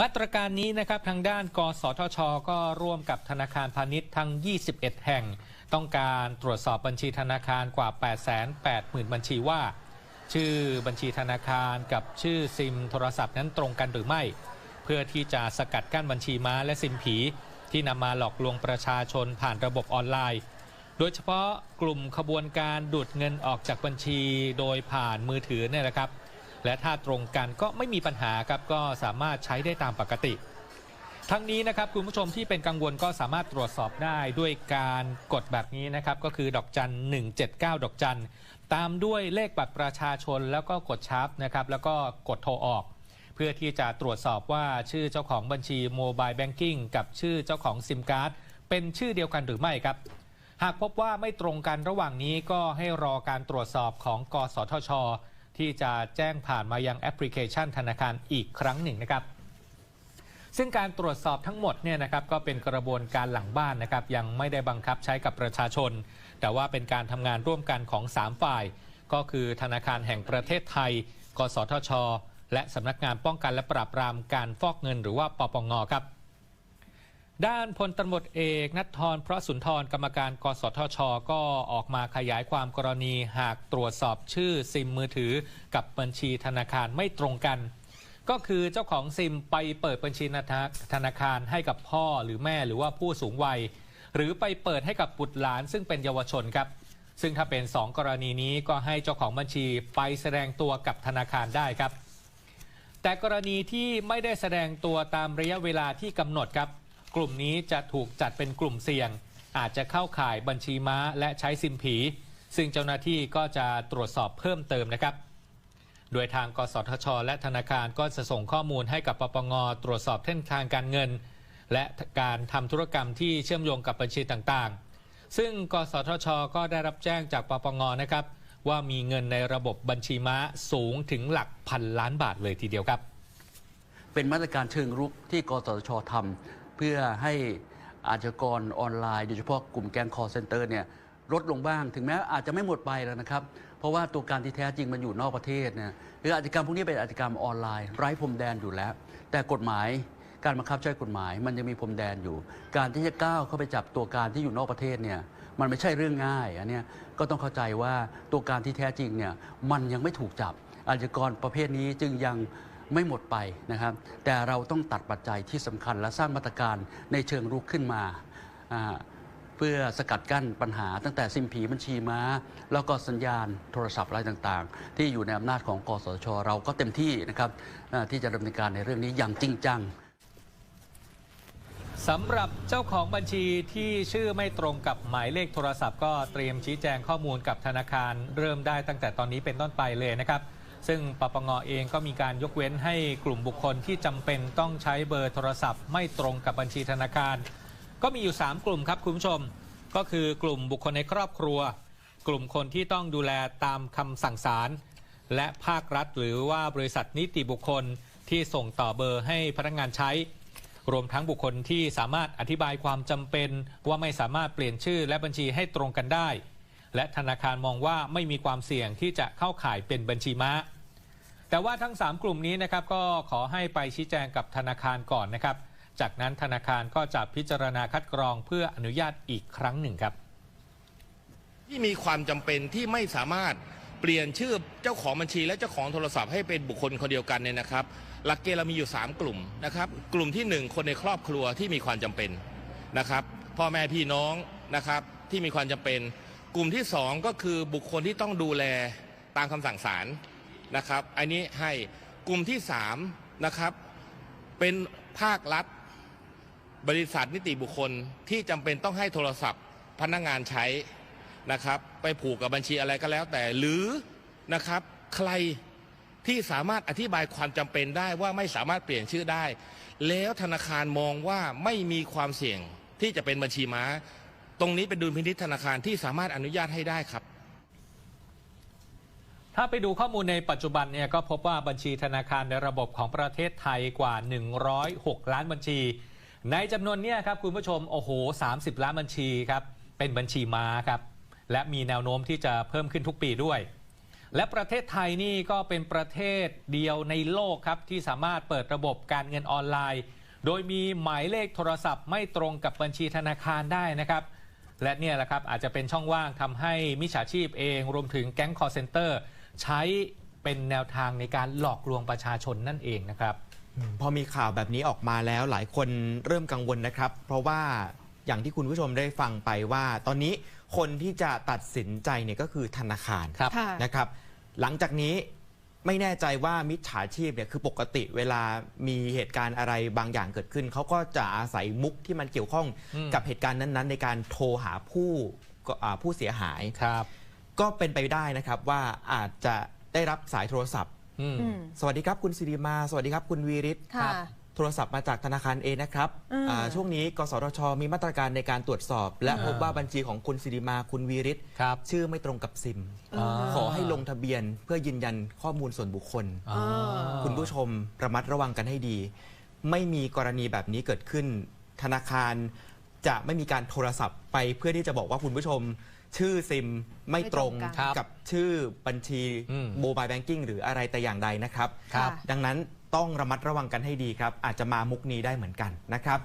มาตรการนี้นะครับทางด้าน กสทช ก็ร่วมกับธนาคารพาณิชย์ทั้ง 21 แห่ง ต้องการตรวจสอบบัญชีธนาคารกว่า 880,000 บัญชีว่า ชื่อบัญชีธนาคารกับชื่อซิมโทรศัพท์นั้นตรงกันหรือไม่ เพื่อที่จะสกัดกั้นบัญชีม้าและซิมผี ที่นำมาหลอกลวงประชาชนผ่านระบบออนไลน์ โดยเฉพาะกลุ่มขบวนการดูดเงินออกจากบัญชีโดยผ่านมือถือเนี่ยแหละครับ และถ้าตรงกันก็ไม่มีปัญหาครับก็สามารถใช้ได้ตามปกติ ทั้งนี้นะครับคุณผู้ชมที่เป็นกังวลก็สามารถตรวจสอบได้ด้วยการกดแบบนี้นะครับก็คือดอกจัน 179 ดอกจัน ตามด้วยเลขบัตรประชาชนแล้วก็กดชาร์ปนะครับแล้วก็กดโทรออก เพื่อที่จะตรวจสอบว่าชื่อเจ้าของบัญชีโมบายแบงกิ้งกับชื่อเจ้าของซิมการ์ดเป็นชื่อเดียวกันหรือไม่ครับหากพบว่าไม่ตรงกันระหว่างนี้ก็ให้รอการตรวจสอบของกสทช ที่จะแจ้งผ่านมายังแอปพลิเคชันธนาคารอีกครั้งหนึ่งนะครับ ซึ่งการตรวจสอบทั้งหมดเนี่ยนะครับก็เป็นกระบวนการหลังบ้านนะครับยังไม่ได้บังคับใช้กับประชาชน แต่ว่าเป็นการทำงานร่วมกันของ 3 ฝ่าย ก็คือธนาคารแห่งประเทศไทย กสทช และสำนักงานป้องกันและปราบปรามการฟอกเงิน หรือว่าปปงครับ ด้านพลตำรวจเอกนัทธรพระสุนทรกรรมการกสทช ก็ออกมาขยายความกรณีหากตรวจสอบชื่อซิมมือถือกับบัญชีธนาคารไม่ตรงกัน ก็คือเจ้าของซิมไปเปิดบัญชีธนาคารให้กับพ่อหรือแม่หรือว่าผู้สูงวัย หรือไปเปิดให้กับบุตรหลานซึ่งเป็นเยาวชนครับ ซึ่งถ้าเป็น 2 กรณีนี้ก็ให้เจ้าของบัญชีไปแสดงตัวกับธนาคารได้ครับ แต่กรณีที่ไม่ได้แสดงตัวตามระยะเวลาที่กำหนดครับ กลุ่มนี้จะถูกจัดเป็นกลุ่มเสี่ยง อาจจะเข้าข่ายบัญชีม้าและใช้ซิมผี ซึ่งเจ้าหน้าที่ก็จะตรวจสอบเพิ่มเติมนะครับ โดยทางกสทช และธนาคารก็จะส่งข้อมูลให้กับปปงตรวจสอบเส้นทางการเงิน และการทำธุรกรรมที่เชื่อมโยงกับบัญชีต่างๆ ซึ่งกสทช ก็ได้รับแจ้งจากปปงนะครับว่ามีเงินในระบบบัญชีม้าสูงถึงหลักพันล้านบาทเลยทีเดียวครับ เป็นมาตรการเชิงรุกที่กสทชทำ เพื่อให้อาชญากรออนไลน์โดยเฉพาะกลุ่มแก๊งคอร์เซนเตอร์เนี่ยลดลงบ้าง ถึงแม้อาจจะไม่หมดไปแล้วนะครับ เพราะว่าตัวการที่แท้จริงมันอยู่นอกประเทศเนี่ยคืออาชญากรรมพวกนี้เป็นอาชญากรรมออนไลน์ ไร้พรมแดนอยู่แล้ว แต่กฎหมายการบังคับใช้กฎหมาย มันยังมีพรมแดนอยู่ การที่จะก้าวเข้าไปจับตัวการที่อยู่นอกประเทศเนี่ยมันไม่ใช่เรื่องง่ายอันเนี้ยก็ต้องเข้าใจว่าตัวการที่แท้จริงเนี่ยมันยังไม่ถูกจับอาชญากรประเภทนี้จึงยัง ไม่หมดไปนะครับ แต่เราต้องตัดปัจจัยที่สำคัญและสร้างมาตรการในเชิงรุกขึ้นมา เพื่อสกัดกั้นปัญหาตั้งแต่ซิมผีบัญชีม้า แล้วก็สัญญาณโทรศัพท์อะไรต่างๆ ที่อยู่ในอำนาจของกสช เราก็เต็มที่นะครับที่จะดำเนินการในเรื่องนี้อย่างจริงจังสำหรับเจ้าของบัญชีที่ชื่อไม่ตรงกับหมายเลขโทรศัพท์ ก็เตรียมชี้แจงข้อมูลกับธนาคารเริ่มได้ตั้งแต่ตอนนี้เป็นต้นไปเลยนะครับ ซึ่งปปงเองก็มีการยกเว้นให้กลุ่มบุคคลที่จำเป็นต้องใช้เบอร์โทรศัพท์ ไม่ตรงกับบัญชีธนาคาร ก็มีอยู่ 3 กลุ่มครับคุณผู้ชม ก็คือกลุ่มบุคคลในครอบครัว กลุ่มคนที่ต้องดูแลตามคำสั่งศาลและภาครัฐหรือว่าบริษัทนิติบุคคลที่ส่งต่อเบอร์ให้พนักงานใช้ รวมทั้งบุคคลที่สามารถอธิบายความจำเป็นว่าไม่สามารถเปลี่ยนชื่อและบัญชีให้ตรงกันได้ และธนาคารมองว่าไม่มีความเสี่ยงที่จะเข้าข่ายเป็นบัญชีม้า แต่ว่าทั้ง 3 กลุ่มนี้นะครับก็ขอให้ไปชี้แจงกับธนาคารก่อนนะครับ จากนั้นธนาคารก็จะพิจารณาคัดกรองเพื่ออนุญาตอีกครั้งหนึ่งครับ ที่มีความจำเป็นที่ไม่สามารถเปลี่ยนชื่อเจ้าของบัญชีและเจ้าของโทรศัพท์ให้เป็นบุคคลคนเดียวกันเนี่ยนะครับ หลักเกณฑ์เรามีอยู่ 3 กลุ่มนะครับ กลุ่มที่ 1 คนในครอบครัวที่มีความจำเป็นนะครับ พ่อแม่พี่น้องนะครับที่มีความจำเป็น กลุ่มที่ 2 ก็คือบุคคลที่ต้องดูแลตามคำสั่งศาล นะครับ อันนี้ให้กลุ่มที่3นะครับเป็นภาครัฐ บริษัทนิติบุคคลที่จำเป็นต้องให้โทรศัพท์พนักงานใช้นะครับ ไปผูกกับบัญชีอะไรก็แล้วแต่หรือนะครับใครที่สามารถอธิบายความจำเป็นได้ว่าไม่สามารถเปลี่ยนชื่อได้ แล้วธนาคารมองว่าไม่มีความเสี่ยงที่จะเป็นบัญชีม้า ตรงนี้เป็นดุลพินิจธนาคารที่สามารถอนุญาตให้ได้ครับ ถ้าไปดูข้อมูลในปัจจุบันเนี่ยก็พบว่าบัญชีธนาคารในระบบของประเทศไทยกว่า 106 ล้านบัญชี ในจำนวนเนี้ครับคุณผู้ชมโอ้โห 30 ล้านบัญชีครับเป็นบัญชีม้าครับและมีแนวโน้มที่จะเพิ่มขึ้นทุกปีด้วย และประเทศไทยนี่ก็เป็นประเทศเดียวในโลกครับที่สามารถเปิดระบบการเงินออนไลน์ โดยมีหมายเลขโทรศัพท์ไม่ตรงกับบัญชีธนาคารได้นะครับและเนี่ยแหละครับอาจจะเป็นช่องว่างทำให้มิจฉาชีพเอง รวมถึงแก๊งคอร์เซนเตอร์ ใช้เป็นแนวทางในการหลอกลวงประชาชนนั่นเองนะครับอืมพอมีข่าวแบบนี้ออกมาแล้วหลายคนเริ่มกังวลนะครับ เพราะว่าอย่างที่คุณผู้ชมได้ฟังไปว่า ตอนนี้คนที่จะตัดสินใจเนี่ยก็คือธนาคารครับค่ะนะครับ หลังจากนี้ไม่แน่ใจว่ามิจฉาชีพเนี่ยคือปกติเวลามีเหตุการณ์อะไรบางอย่างเกิดขึ้น เขาก็จะอาศัยมุกที่มันเกี่ยวข้องอืม กับเหตุการณ์นั้นๆ ในการโทรหาผู้ก็อ่าผู้เสียหาย ครับ ก็เป็นไปได้นะครับว่าอาจจะได้รับสายโทรศัพท์ อืม อืม สวัสดีครับคุณสิริมา สวัสดีครับคุณวีริศค่ะ โทรศัพท์มาจากธนาคารเอนะครับอืม อ่าช่วงนี้กสทชมีมาตรการในการตรวจสอบ และอ่าพบว่าบัญชีของคุณสิริมาคุณวีริศครับ ชื่อไม่ตรงกับซิมอ่าขอให้ลงทะเบียนเพื่อยืนยันข้อมูลส่วนบุคคล อ่า คุณผู้ชมระมัดระวังกันให้ดี ไม่มีกรณีแบบนี้เกิดขึ้น ธนาคารจะไม่มีการโทรศัพท์ไปเพื่อที่จะบอกว่าคุณผู้ชม ชื่อซิมไม่ตรงไม่ตรงกันครับกับชื่อบัญชีอืมโมบายแบงกิ้งหรืออะไรแต่อย่างใดนะครับ ครับค่ะดังนั้นต้องระมัดระวังกันให้ดีครับ อาจจะมามุกนี้ได้เหมือนกันนะครับ